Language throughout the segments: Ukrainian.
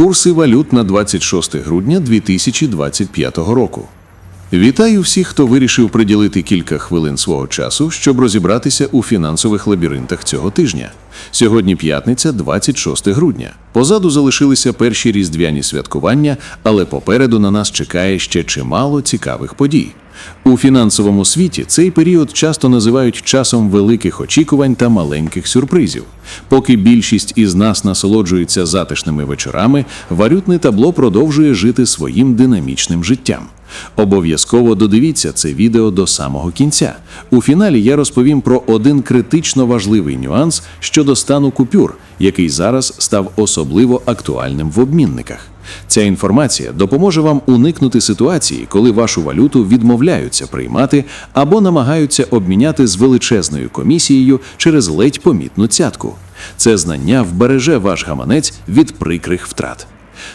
Курси валют на 26 грудня 2025 року. Вітаю всіх, хто вирішив приділити кілька хвилин свого часу, щоб розібратися у фінансових лабіринтах цього тижня. Сьогодні п'ятниця, 26 грудня. Позаду залишилися перші різдвяні святкування, але попереду на нас чекає ще чимало цікавих подій. У фінансовому світі цей період часто називають часом великих очікувань та маленьких сюрпризів. Поки більшість із нас насолоджується затишними вечорами, валютне табло продовжує жити своїм динамічним життям. Обов'язково додивіться це відео до самого кінця. У фіналі я розповім про один критично важливий нюанс щодо стану купюр, який зараз став особливо актуальним в обмінниках. Ця інформація допоможе вам уникнути ситуації, коли вашу валюту відмовляються приймати або намагаються обміняти з величезною комісією через ледь помітну цятку. Це знання вбереже ваш гаманець від прикрих втрат.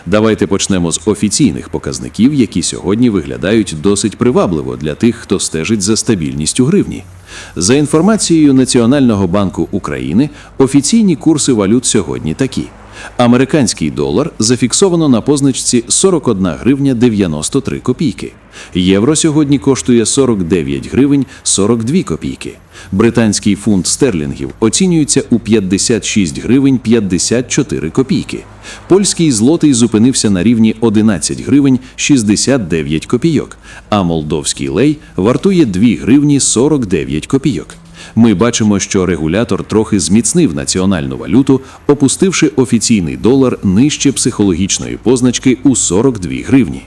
Давайте почнемо з офіційних показників, які сьогодні виглядають досить привабливо для тих, хто стежить за стабільністю гривні. За інформацією Національного банку України, офіційні курси валют сьогодні такі. Американський долар зафіксовано на позначці 41 гривня 93 копійки. Євро сьогодні коштує 49 гривень 42 копійки. Британський фунт стерлінгів оцінюється у 56 гривень 54 копійки. Польський злотий зупинився на рівні 11 гривень 69 копійок, а молдовський лей вартує 2 гривні 49 копійок. Ми бачимо, що регулятор трохи зміцнив національну валюту, опустивши офіційний долар нижче психологічної позначки у 42 гривні.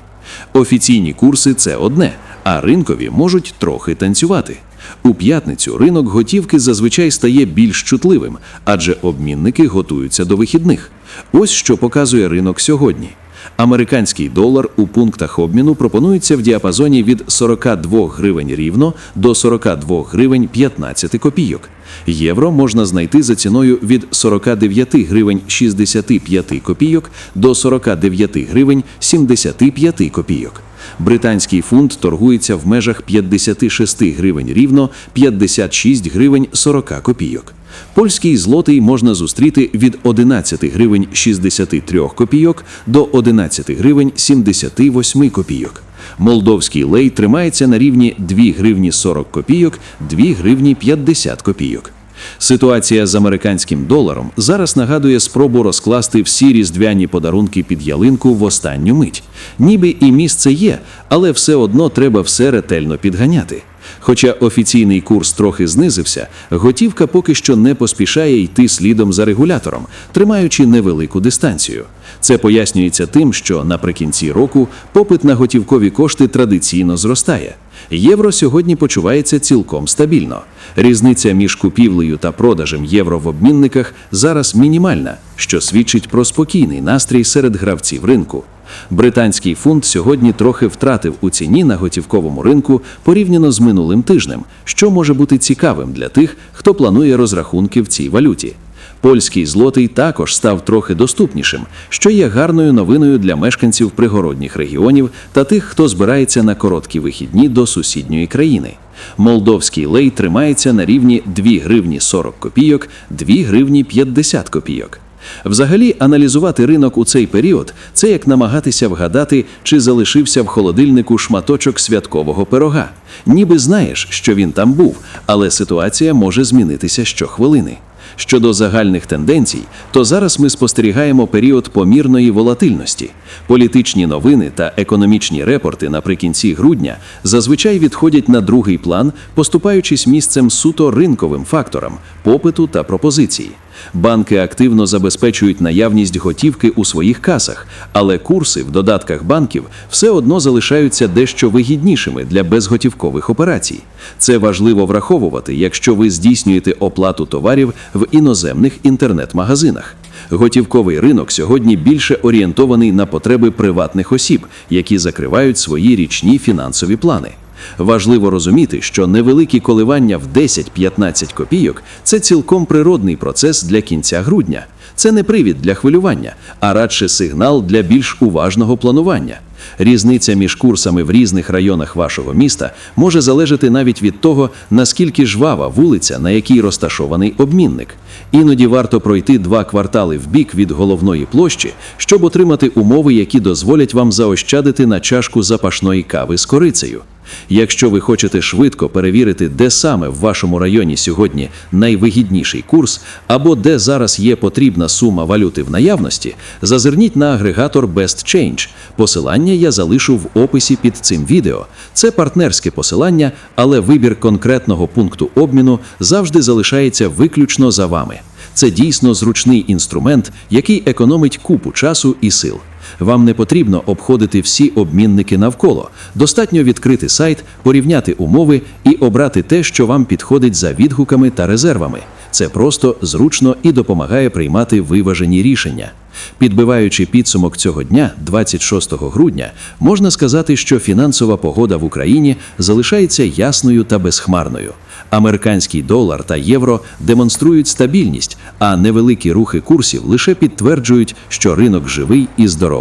Офіційні курси це одне, а ринкові можуть трохи танцювати. У п'ятницю ринок готівки зазвичай стає більш чутливим, адже обмінники готуються до вихідних. Ось що показує ринок сьогодні. Американський долар у пунктах обміну пропонується в діапазоні від 42 гривень рівно до 42 гривень 15 копійок. Євро можна знайти за ціною від 49 гривень 65 копійок до 49 гривень 75 копійок. Британський фунт торгується в межах 56 гривень рівно 56 гривень 40 копійок. Польський злотий можна зустріти від 11 гривень 63 копійок до 11 гривень 78 копійок. Молдовський лей тримається на рівні 2 гривні 40 копійок, 2 гривні 50 копійок. Ситуація з американським доларом зараз нагадує спробу розкласти всі різдвяні подарунки під ялинку в останню мить. Ніби і місце є, але все одно треба все ретельно підганяти. Хоча офіційний курс трохи знизився, готівка поки що не поспішає йти слідом за регулятором, тримаючи невелику дистанцію. Це пояснюється тим, що наприкінці року попит на готівкові кошти традиційно зростає. Євро сьогодні почувається цілком стабільно. Різниця між купівлею та продажем євро в обмінниках зараз мінімальна, що свідчить про спокійний настрій серед гравців ринку. Британський фунт сьогодні трохи втратив у ціні на готівковому ринку порівняно з минулим тижнем, що може бути цікавим для тих, хто планує розрахунки в цій валюті. Польський злотий також став трохи доступнішим, що є гарною новиною для мешканців пригородніх регіонів та тих, хто збирається на короткі вихідні до сусідньої країни. Молдовський лей тримається на рівні 2 гривні 40 копійок, 2 гривні 50 копійок. Взагалі, аналізувати ринок у цей період це як намагатися вгадати, чи залишився в холодильнику шматочок святкового пирога. Ніби знаєш, що він там був, але ситуація може змінитися щохвилини. Щодо загальних тенденцій, то зараз ми спостерігаємо період помірної волатильності. Політичні новини та економічні репорти наприкінці грудня зазвичай відходять на другий план, поступаючись місцем суто ринковим факторам попиту та пропозиції. Банки активно забезпечують наявність готівки у своїх касах, але курси в додатках банків все одно залишаються дещо вигіднішими для безготівкових операцій. Це важливо враховувати, якщо ви здійснюєте оплату товарів в іноземних інтернет-магазинах. Готівковий ринок сьогодні більше орієнтований на потреби приватних осіб, які закривають свої річні фінансові плани. Важливо розуміти, що невеликі коливання в 10-15 копійок це цілком природний процес для кінця грудня. Це не привід для хвилювання, а радше сигнал для більш уважного планування. Різниця між курсами в різних районах вашого міста може залежати навіть від того, наскільки жвава вулиця, на якій розташований обмінник. Іноді варто пройти два квартали в бік від головної площі, щоб отримати умови, які дозволять вам заощадити на чашку запашної кави з корицею. Якщо ви хочете швидко перевірити, де саме в вашому районі сьогодні найвигідніший курс, або де зараз є потрібна сума валюти в наявності, зазирніть на агрегатор Best Change. Посилання я залишу в описі під цим відео. Це партнерське посилання, але вибір конкретного пункту обміну завжди залишається виключно за вами. Це дійсно зручний інструмент, який економить купу часу і сил. Вам не потрібно обходити всі обмінники навколо. Достатньо відкрити сайт, порівняти умови і обрати те, що вам підходить за відгуками та резервами. Це просто зручно і допомагає приймати виважені рішення. Підбиваючи підсумок цього дня, 26 грудня, можна сказати, що фінансова погода в Україні залишається ясною та безхмарною. Американський долар та євро демонструють стабільність, а невеликі рухи курсів лише підтверджують, що ринок живий і здоровий.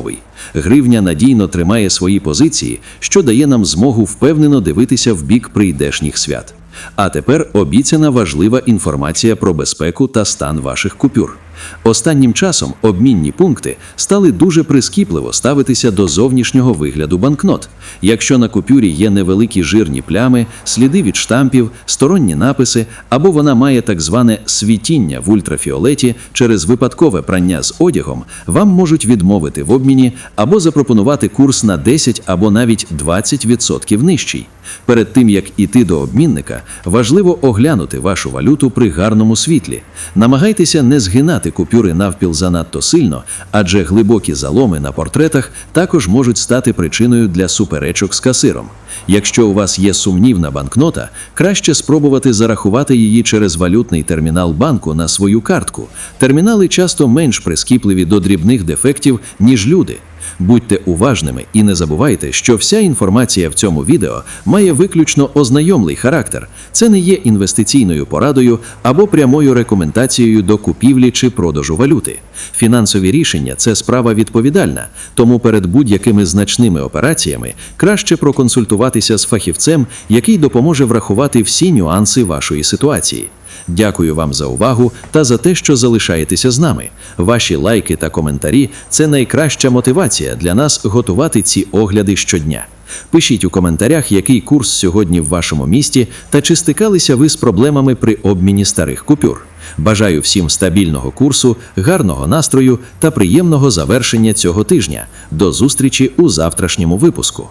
Гривня надійно тримає свої позиції, що дає нам змогу впевнено дивитися в бік прийдешніх свят. А тепер обіцяна важлива інформація про безпеку та стан ваших купюр. Останнім часом обмінні пункти стали дуже прискіпливо ставитися до зовнішнього вигляду банкнот. Якщо на купюрі є невеликі жирні плями, сліди від штампів, сторонні написи, або вона має так зване світіння в ультрафіолеті через випадкове прання з одягом, вам можуть відмовити в обміні або запропонувати курс на 10 або навіть 20% нижчий. Перед тим як іти до обмінника, важливо оглянути вашу валюту при гарному світлі. Намагайтеся не згинати купюри навпіл занадто сильно, адже глибокі заломи на портретах також можуть стати причиною для суперечок з касиром. Якщо у вас є сумнівна банкнота, краще спробувати зарахувати її через валютний термінал банку на свою картку. Термінали часто менш прискіпливі до дрібних дефектів, ніж люди. Будьте уважними і не забувайте, що вся інформація в цьому відео має виключно ознайомлий характер. Це не є інвестиційною порадою або прямою рекомендацією до купівлі чи продажу валюти. Фінансові рішення це справа відповідальна, тому перед будь-якими значними операціями краще проконсультуватися з фахівцем, який допоможе врахувати всі нюанси вашої ситуації. Дякую вам за увагу та за те, що залишаєтеся з нами. Ваші лайки та коментарі це найкраща мотивація для нас готувати ці огляди щодня. Пишіть у коментарях, який курс сьогодні в вашому місті та чи стикалися ви з проблемами при обміні старих купюр. Бажаю всім стабільного курсу, гарного настрою та приємного завершення цього тижня. До зустрічі у завтрашньому випуску.